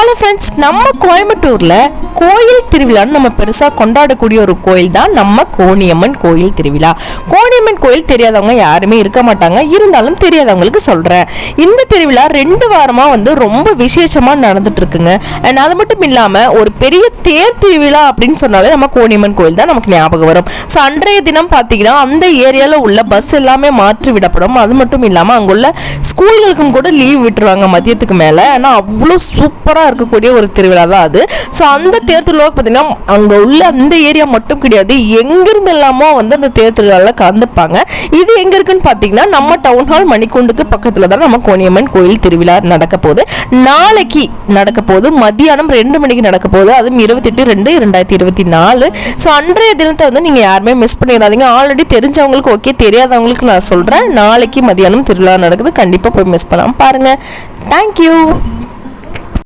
Hello friends நம்ம கோயம்புத்தூரில் கோயில் திருவிழான்னு நம்ம பெருசாக கொண்டாடக்கூடிய ஒரு கோயில் தான் நம்ம கோணியம்மன் கோயில் திருவிழா. கோணியம்மன் கோயில் தெரியாதவங்க யாருமே இருக்க மாட்டாங்க. இருந்தாலும் தெரியாதவங்களுக்கு சொல்கிறேன் இந்த திருவிழா ரெண்டு வாரமாக வந்து ரொம்ப விசேஷமாக நடந்துட்டு இருக்குங்க அண்ட் அது மட்டும் இல்லாமல் ஒரு பெரிய தேர் திருவிழா அப்படின்னு சொன்னாலே நம்ம கோணியம்மன் கோயில் தான் நமக்கு ஞாபகம் வரும். ஸோ அன்றைய தினம் பார்த்தீங்கன்னா அந்த ஏரியாவில் உள்ள பஸ் எல்லாமே மாற்றி விடப்படும். அது மட்டும் இல்லாமல் அங்குள்ள ஸ்கூல்களுக்கும் கூட லீவ் விட்டுருவாங்க மதியத்துக்கு மேலே. ஆனால் அவ்வளோ சூப்பராக இருக்கக்கூடிய ஒரு திருவிழா தான் அது. ஸோ அந்த தேர் திருவிழாவுக்கு பார்த்தீங்கன்னா அங்கே உள்ள அந்த ஏரியா மட்டும் கிடையாது. எங்கிருந்து எல்லாமோ வந்து அந்த தேர் திருவிழாவில் கலந்துப்பாங்க. இது எங்கே இருக்குன்னு பார்த்தீங்கன்னா நம்ம டவுன் ஹால் மணிக்கூண்டுக்கு பக்கத்தில் தான் நம்ம கோணியம்மன் கோயில் திருவிழா நடக்க போகுது. நாளைக்கு நடக்க போகுது. மதியானம் ரெண்டு மணிக்கு நடக்க போகுது. அதுவும் இருபத்தெட்டு ரெண்டு ரெண்டாயிரத்தி இருபத்தி நாலு. ஸோ அன்றைய தினத்தை வந்து நீங்கள் யாருமே மிஸ் பண்ணிடாதீங்க. ஆல்ரெடி தெரிஞ்சவங்களுக்கு ஓகே தெரியாதவங்களுக்கு நான் சொல்கிறேன் நாளைக்கு மதியானம் திருவிழா நடக்குது. கண்டிப்பாக போய் மிஸ் பண்ணாமல் பாருங்கள் தேங்க்யூ